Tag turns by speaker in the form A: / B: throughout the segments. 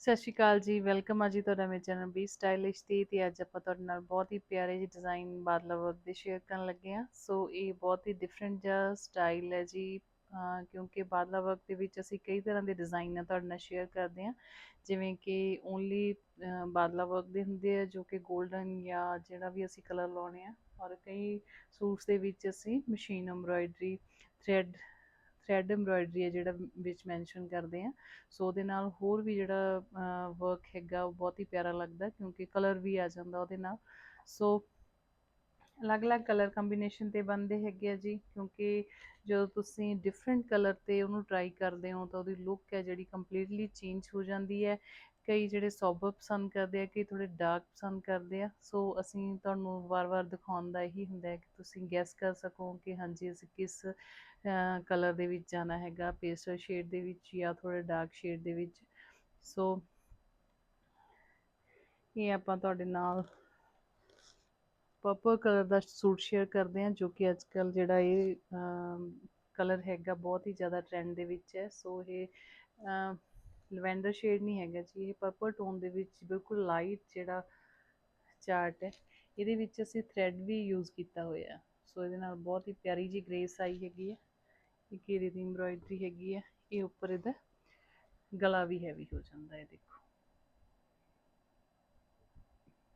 A: ਸਤਿ ਸ਼੍ਰੀ ਅਕਾਲ ਜੀ, ਵੈਲਕਮ ਆ ਜੀ ਤੁਹਾਡਾ ਮੇਰੇ ਚੈਨਲ ਬੀ ਸਟਾਈਲਿਸ਼ ਤੇ ਤੇ ਅੱਜ ਆਪਾਂ ਤੁਹਾਡੇ ਨਾਲ ਬਹੁਤ ਹੀ ਪਿਆਰੇ ਜਿਹੇ ਡਿਜ਼ਾਈਨ ਬਾਦਲਾ ਵਰਕ ਦੇ ਸ਼ੇਅਰ ਕਰਨ ਲੱਗੇ ਆ ਸੋ ਇਹ ਬਹੁਤ ਹੀ ਡਿਫਰੈਂਟ ਜਿਹਾ ਸਟਾਈਲ ਹੈ ਜੀ ਕਿਉਂਕਿ ਬਾਦਲਾ ਵਰਕ ਦੇ ਵਿੱਚ ਅਸੀਂ ਕਈ ਤਰ੍ਹਾਂ ਦੇ ਡਿਜ਼ਾਈਨ ਆ ਤੁਹਾਡੇ ਨਾਲ ਸ਼ੇਅਰ ਕਰਦੇ ਆ ਜਿਵੇਂ ਕਿ ਓਨਲੀ ਬਾਦਲਾ ਵਰਕ ਦੇ ਹੁੰਦੇ ਆ ਜੋ ਕਿ 골ਡਨ ਜਾਂ ਜਿਹੜਾ ਵੀ ਅਸੀਂ ਕਲਰ ਲਾਉਣੇ ਆ। ਔਰ ਕਈ ਸੂਟਸ ਦੇ ਵਿੱਚ ਅਸੀਂ machine embroidery thread thread embroidery ਹੈ ਜਿਹੜਾ ਵਿੱਚ ਮੈਂਸ਼ਨ ਕਰਦੇ ਆ ਸੋ ਉਹਦੇ ਨਾਲ ਹੋਰ ਵੀ ਜਿਹੜਾ ਵਰਕ ਹੈਗਾ ਉਹ ਬਹੁਤ ਹੀ ਪਿਆਰਾ ਲੱਗਦਾ ਕਿਉਂਕਿ ਕਲਰ ਵੀ ਆ ਜਾਂਦਾ ਉਹਦੇ ਨਾਲ। ਸੋ ਅਲੱਗ-ਅਲੱਗ ਕਲਰ ਕੰਬੀਨੇਸ਼ਨ ਤੇ ਬਣਦੇ ਹੈਗੇ ਆ ਜੀ ਕਿਉਂਕਿ ਜਦੋਂ ਤੁਸੀਂ ਡਿਫਰੈਂਟ ਕਲਰ ਤੇ ਉਹਨੂੰ ਟਰਾਈ ਕਰਦੇ ਹੋ ਤਾਂ ਉਹਦੀ ਲੁੱਕ ਹੈ ਜਿਹੜੀ ਕੰਪਲੀਟਲੀ ਚੇਂਜ ਹੋ ਜਾਂਦੀ ਹੈ। ਕਈ ਜਿਹੜੇ ਸੋਬਰ ਪਸੰਦ ਕਰਦੇ ਆ, ਕਈ ਥੋੜੇ ਡਾਰਕ ਪਸੰਦ ਕਰਦੇ ਆ, ਸੋ ਅਸੀਂ ਤੁਹਾਨੂੰ ਵਾਰ-ਵਾਰ ਦਿਖਾਉਣ ਦਾ ਇਹੀ ਹੁੰਦਾ ਹੈ ਕਿ ਤੁਸੀਂ ਗੈਸ ਕਰ ਸਕੋ ਕਿ ਹਾਂਜੀ, ਅਸੀਂ ਕਿਸ ਕਲਰ ਦੇ ਵਿੱਚ ਜਾਣਾ ਹੈਗਾ ਪੇਸਟਲ ਸ਼ੇਡ ਦੇ ਵਿੱਚ ਜਾਂ ਥੋੜੇ ਡਾਰਕ ਸ਼ੇਡ ਦੇ ਵਿੱਚ। ਸੋ ਇਹ ਆਪਾਂ ਤੁਹਾਡੇ ਨਾਲ ਪਰਪਲ ਕਲਰ ਦਾ ਸੂਟ ਸ਼ੇਅਰ ਕਰਦੇ ਹਾਂ, ਜੋ ਕਿ ਅੱਜਕੱਲ ਜਿਹੜਾ ਇਹ ਕਲਰ ਹੈਗਾ ਬਹੁਤ ਹੀ ਜ਼ਿਆਦਾ ਟ੍ਰੈਂਡ ਦੇ ਵਿੱਚ ਹੈ। ਸੋ ਇਹ ਲਵੈਂਡਰ ਸ਼ੇਡ ਨਹੀਂ ਹੈਗਾ ਜੀ, ਇਹ ਪਰਪਲ ਟੋਨ ਦੇ ਵਿੱਚ ਬਿਲਕੁਲ ਲਾਈਟ ਜਿਹੜਾ ਚਾਰਟ ਹੈ, ਇਹਦੇ ਵਿੱਚ ਅਸੀਂ ਥ੍ਰੈਡ ਵੀ ਯੂਜ਼ ਕੀਤਾ ਹੋਇਆ। ਸੋ ਇਹਦੇ ਨਾਲ ਬਹੁਤ ਹੀ ਪਿਆਰੀ ਜੀ ਗ੍ਰੇਸ ਆਈ ਹੈਗੀ ਹੈ ਇਹ ਘੇਰੇ ਦੀ ਐਮਬ੍ਰਾਇਡਰੀ ਹੈਗੀ ਹੈ, ਇਹ ਉੱਪਰ ਇਹਦਾ ਗਲਾ ਵੀ ਹੈਵੀ ਹੋ ਜਾਂਦਾ ਹੈ, ਦੇਖੋ।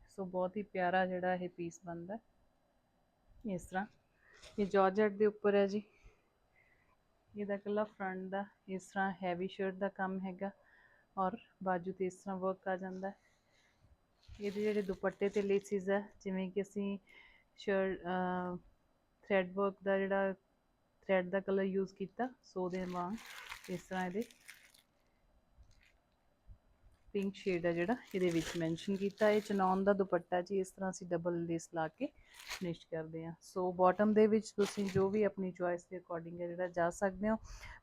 A: ਸੋ ਬਹੁਤ ਹੀ ਪਿਆਰਾ ਜਿਹੜਾ ਇਹ ਪੀਸ ਬਣਦਾ ਇਸ ਤਰ੍ਹਾਂ, ਇਹ ਜਾਰਜਟ ਦੇ ਉੱਪਰ ਹੈ ਜੀ। ਇਹਦਾ ਕੱਲਾ ਫਰੰਟ ਦਾ ਇਸ ਤਰ੍ਹਾਂ ਹੈਵੀ ਸ਼ਰਟ ਦਾ ਕੰਮ ਹੈਗਾ ਔਰ ਬਾਜੂ ਤੇ ਇਸ ਤਰ੍ਹਾਂ ਵਰਕ ਆ ਜਾਂਦਾ। ਇਹਦੇ ਜਿਹੜੇ ਦੁਪੱਟੇ ਤੇ ਲੇਸਿਸ ਆ, ਜਿਵੇਂ ਕਿ ਅਸੀਂ ਸ਼ਰਟ ਥ੍ਰੈਡ ਵਰਕ ਦਾ ਜਿਹੜਾ ਥ੍ਰੈਡ ਦਾ ਕਲਰ ਯੂਜ਼ ਕੀਤਾ, ਸੋ ਦੇ ਵਾਂਗ ਇਸ ਤਰ੍ਹਾਂ ਇਹਦੇ ਪਿੰਕ ਸ਼ੇਡ ਹੈ ਜਿਹੜਾ, ਇਹਦੇ ਵਿੱਚ ਮੈਂਸ਼ਨ ਕੀਤਾ। ਇਹ ਚਨੌਨ ਦਾ ਦੁਪੱਟਾ ਜੀ, ਇਸ ਤਰ੍ਹਾਂ ਅਸੀਂ ਡਬਲ ਲੇਸ ਲਾ ਕੇ ਫਿਨਿਸ਼ ਕਰਦੇ ਹਾਂ। ਸੋ ਬਾਟਮ ਦੇ ਵਿੱਚ ਤੁਸੀਂ ਜੋ ਵੀ ਆਪਣੀ ਚੁਆਇਸ ਦੇ ਅਕੋਰਡਿੰਗ ਹੈ ਜਿਹੜਾ ਜਾ ਸਕਦੇ ਹੋ।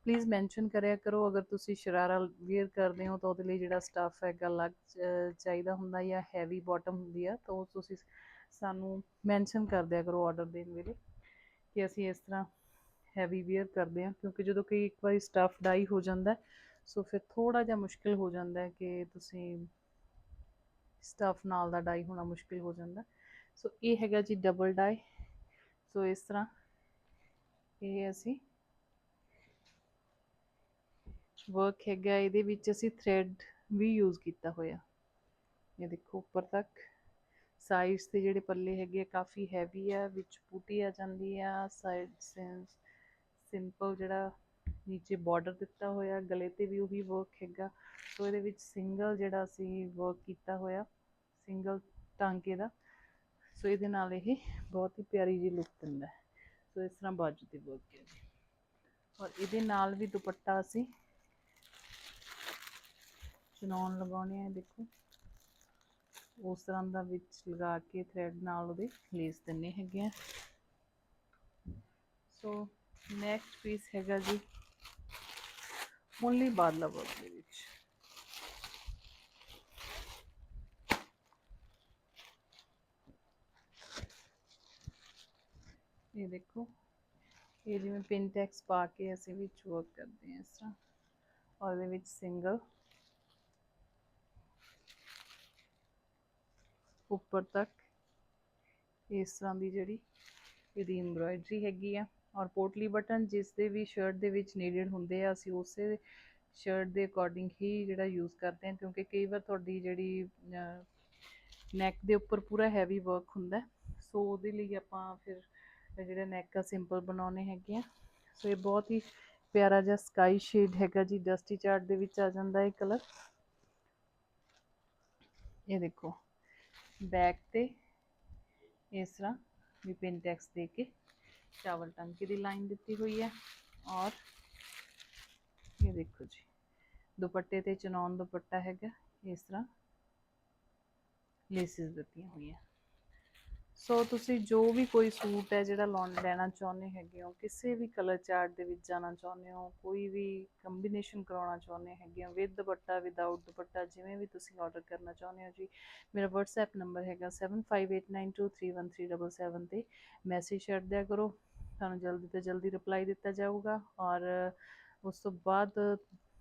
A: ਪਲੀਜ਼ ਮੈਂਸ਼ਨ ਕਰਿਆ ਕਰੋ। ਅਗਰ ਤੁਸੀਂ ਸ਼ਰਾਰਾ ਵੇਅਰ ਕਰਦੇ ਹੋ ਤਾਂ ਉਹਦੇ ਲਈ ਜਿਹੜਾ ਸਟਫ ਹੈਗਾ ਅਲੱਗ ਚਾਹੀਦਾ ਹੁੰਦਾ ਜਾਂ ਹੈਵੀ ਬਾਟਮ ਹੁੰਦੀ ਆ, ਤਾਂ ਉਹ ਤੁਸੀਂ ਸਾਨੂੰ ਮੈਂਸ਼ਨ ਕਰ ਦਿਆ ਕਰੋ ਆਰਡਰ ਦੇਣ ਵੇਲੇ ਕਿ ਅਸੀਂ ਇਸ ਤਰ੍ਹਾਂ ਹੈਵੀ ਵੇਅਰ ਕਰਦੇ ਹਾਂ। ਕਿਉਂਕਿ ਜਦੋਂ ਕਈ ਇੱਕ ਵਾਰੀ ਸਟਫ ਡਾਈ ਹੋ ਜਾਂਦਾ ਸੋ ਫਿਰ ਥੋੜਾ ਜਿਹਾ ਮੁਸ਼ਕਿਲ ਹੋ ਜਾਂਦਾ ਹੈ ਕਿ ਤੁਸੀਂ ਸਟਫ ਨਾਲ ਦਾ ਡਾਈ ਹੋਣਾ ਮੁਸ਼ਕਿਲ ਹੋ ਜਾਂਦਾ ਸੋ ਇਹ ਹੈਗਾ ਜੀ ਡਬਲ ਡਾਈ ਸੋ ਇਸ ਤਰ੍ਹਾਂ ਇਹ ਅਸੀਂ ਵਰਕ ਹੈਗਾ, ਇਹਦੇ ਵਿੱਚ ਅਸੀਂ ਥ੍ਰੈਡ ਵੀ ਯੂਜ਼ ਕੀਤਾ ਹੋਇਆ। ਇਹ ਦੇਖੋ ਉੱਪਰ ਤੱਕ। ਸਾਈਡਸ ਤੇ ਜਿਹੜੇ ਪੱਲੇ ਹੈਗੇ ਆ, ਕਾਫੀ ਹੈਵੀ ਆ, ਵਿੱਚ ਬੂਟੀ ਆ ਜਾਂਦੀ ਆ। ਸਾਈਡ ਸਿੰਪਲ ਜਿਹੜਾ ਨੀਚੇ ਬਾਰਡਰ ਦਿੱਤਾ ਹੋਇਆ, ਗਲੇ ਤੇ ਵੀ ਉਹੀ ਵਰਕ ਹੈਗਾ। ਸੋ ਇਹਦੇ ਵਿੱਚ ਸਿੰਗਲ ਜਿਹੜਾ ਅਸੀਂ ਵਰਕ ਕੀਤਾ ਹੋਇਆ ਸਿੰਗਲ ਟਾਂਕੇ ਦਾ ਸੋ ਇਹਦੇ ਨਾਲ ਇਹ ਬਹੁਤ ਹੀ ਪਿਆਰੀ ਜੀ ਲੁੱਕ ਦਿੰਦਾ ਹੈ। ਸੋ ਇਸ ਤਰ੍ਹਾਂ ਬਾਜੂ ਤੇ ਵਰਕ ਹੈ ਜੀ। ਔਰ ਇਹਦੇ ਨਾਲ ਵੀ ਦੁਪੱਟਾ ਅਸੀਂ ਚਨੌਨ ਲਗਾਉਣੇ ਆ, ਦੇਖੋ। ਉਸ ਤਰ੍ਹਾਂ ਦਾ ਵਿੱਚ ਲਗਾ ਕੇ ਥ੍ਰੈਡ ਨਾਲ ਉਹਦੇ ਲੇਸ ਦਿੰਨੇ ਹੈਗੇ ਆ। ਸੋ ਨੈਕਸਟ ਪੀਸ ਹੈਗਾ ਜੀ। ਓਨਲੀ ਬਾਦਲਾ ਵਰਕ ਦੇ ਵਿੱਚ ਇਹ ਦੇਖੋ ਇਹ ਜਿਵੇਂ ਪਿਨ ਟੈਕਸ ਪਾ ਕੇ ਅਸੀਂ ਵਿੱਚ ਵਰਕ ਕਰਦੇ ਹਾਂ ਇਸ ਤਰ੍ਹਾਂ ਔਰ ਇਹਦੇ ਵਿੱਚ ਸਿੰਗਲ ਉੱਪਰ ਤੱਕ ਇਸ ਤਰ੍ਹਾਂ ਦੀ ਜਿਹੜੀ ਇਹਦੀ ਐਮਬ੍ਰਾਇਡਰੀ ਹੈਗੀ ਆ ਔਰ ਪੋਟਲੀ ਬਟਨ ਜਿਸ ਦੇ ਵੀ ਸ਼ਰਟ ਦੇ ਵਿੱਚ ਨੀਡਡ ਹੁੰਦੇ ਆ, ਅਸੀਂ ਉਸੇ ਸ਼ਰਟ ਦੇ ਅਕੋਰਡਿੰਗ ਹੀ ਜਿਹੜਾ ਯੂਜ਼ ਕਰਦੇ ਹਾਂ, ਕਿਉਂਕਿ ਕਈ ਵਾਰ ਤੁਹਾਡੀ ਜਿਹੜੀ ਨੈਕ ਦੇ ਉੱਪਰ ਪੂਰਾ ਹੈਵੀ ਵਰਕ ਹੁੰਦਾ ਸੋ ਉਹਦੇ ਲਈ ਆਪਾਂ ਫਿਰ ਜਿਹੜਾ ਨੈਕ ਆ ਸਿੰਪਲ ਬਣਾਉਣੇ ਹੈਗੇ ਆ। ਸੋ ਇਹ ਬਹੁਤ ਹੀ ਪਿਆਰਾ ਜਿਹਾ ਸਕਾਈ ਸ਼ੇਡ ਹੈਗਾ ਜੀ ਡਸਟੀ ਚਾਰਟ ਦੇ ਵਿੱਚ ਆ ਜਾਂਦਾ ਇਹ ਕਲਰ ਇਹ ਦੇਖੋ ਬੈਕ ਤੇ ਇਸ ਤਰ੍ਹਾਂ ਵੀ ਪਿੰਟੈਕਸ ਦੇ ਕੇ ਚਾਵਲ ਟੰਕੀ ਦੀ ਲਾਈਨ ਦਿੱਤੀ ਹੋਈ ਹੈ ਔਰ ਇਹ ਦੇਖੋ ਜੀ ਦੁਪੱਟੇ ਤੇ ਚਨੌਨ ਦੁਪੱਟਾ ਹੈਗਾ ਇਸ ਤਰ੍ਹਾਂ ਲੇਸਿਸ ਦਿੱਤੀਆਂ ਹੋਈਆਂ ਸੋ ਤੁਸੀਂ ਜੋ ਵੀ ਕੋਈ ਸੂਟ ਹੈ ਜਿਹੜਾ ਲੋਨ ਲੈਣਾ ਚਾਹੁੰਦੇ ਹੈਗੇ ਹੋ, ਕਿਸੇ ਵੀ ਕਲਰ ਚਾਰਟ ਦੇ ਵਿੱਚ ਜਾਣਾ ਚਾਹੁੰਦੇ ਹੋ, ਕੋਈ ਵੀ ਕੰਬੀਨੇਸ਼ਨ ਕਰਾਉਣਾ ਚਾਹੁੰਦੇ ਹੈਗੇ ਹੋ ਵਿਦ ਦੁਪੱਟਾ ਵਿਦਆਊਟ ਦੁਪੱਟਾ, ਜਿਵੇਂ ਵੀ ਤੁਸੀਂ ਆਰਡਰ ਕਰਨਾ ਚਾਹੁੰਦੇ ਹੋ ਜੀ, ਮੇਰਾ WhatsApp ਨੰਬਰ ਹੈਗਾ 7589231377 ਤੇ ਮੈਸੇਜ ਛੱਡ ਦਿਆ ਕਰੋ, ਤੁਹਾਨੂੰ ਜਲਦੀ ਤੋਂ ਜਲਦੀ ਰਿਪਲਾਈ ਦਿੱਤਾ ਜਾਊਗਾ ਔਰ ਉਸ ਤੋਂ ਬਾਅਦ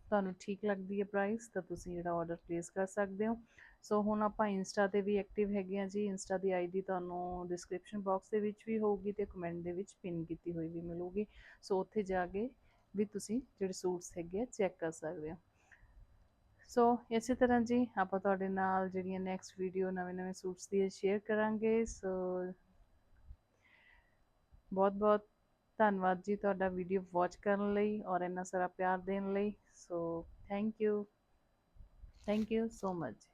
A: ਤੁਹਾਨੂੰ ਠੀਕ ਲੱਗਦੀ ਹੈ ਪ੍ਰਾਈਸ ਤਾਂ ਤੁਸੀਂ ਜਿਹੜਾ ਆਰਡਰ ਪਲੇਸ ਕਰ ਸਕਦੇ ਹੋ। ਸੋ ਹੁਣ ਆਪਾਂ ਇੰਸਟਾ ਤੇ ਵੀ ਐਕਟਿਵ ਹੈਗੇ ਆ ਜੀ। ਇੰਸਟਾ ਦੀ ਆਈਡੀ ਤੁਹਾਨੂੰ ਡਿਸਕ੍ਰਿਪਸ਼ਨ ਬਾਕਸ ਦੇ ਵਿੱਚ ਵੀ ਹੋਊਗੀ ਤੇ ਕਮੈਂਟ ਦੇ ਵਿੱਚ ਪਿਨ ਕੀਤੀ ਹੋਈ ਵੀ ਮਿਲੂਗੀ। ਸੋ ਉੱਥੇ ਜਾ ਕੇ ਵੀ ਤੁਸੀਂ ਜਿਹੜੇ ਸੂਟਸ ਹੈਗੇ ਆ ਚੈੱਕ ਕਰ ਸਕਦੇ ਹੋ। ਸੋ ਇਸੇ ਤਰ੍ਹਾਂ ਜੀ, ਆਪਾਂ ਤੁਹਾਡੇ ਨਾਲ ਜਿਹੜੀਆਂ ਨੈਕਸਟ ਵੀਡੀਓ ਨਵੇਂ ਨਵੇਂ ਸੂਟਸ ਦੀ ਸ਼ੇਅਰ ਕਰਾਂਗੇ। ਸੋ ਬਹੁਤ ਬਹੁਤ ਧੰਨਵਾਦ ਜੀ ਤੁਹਾਡਾ ਵੀਡੀਓ ਵਾਚ ਕਰਨ ਲਈ ਔਰ ਇੰਨਾ ਸਾਰਾ ਪਿਆਰ ਦੇਣ ਲਈ। So thank you thank you so much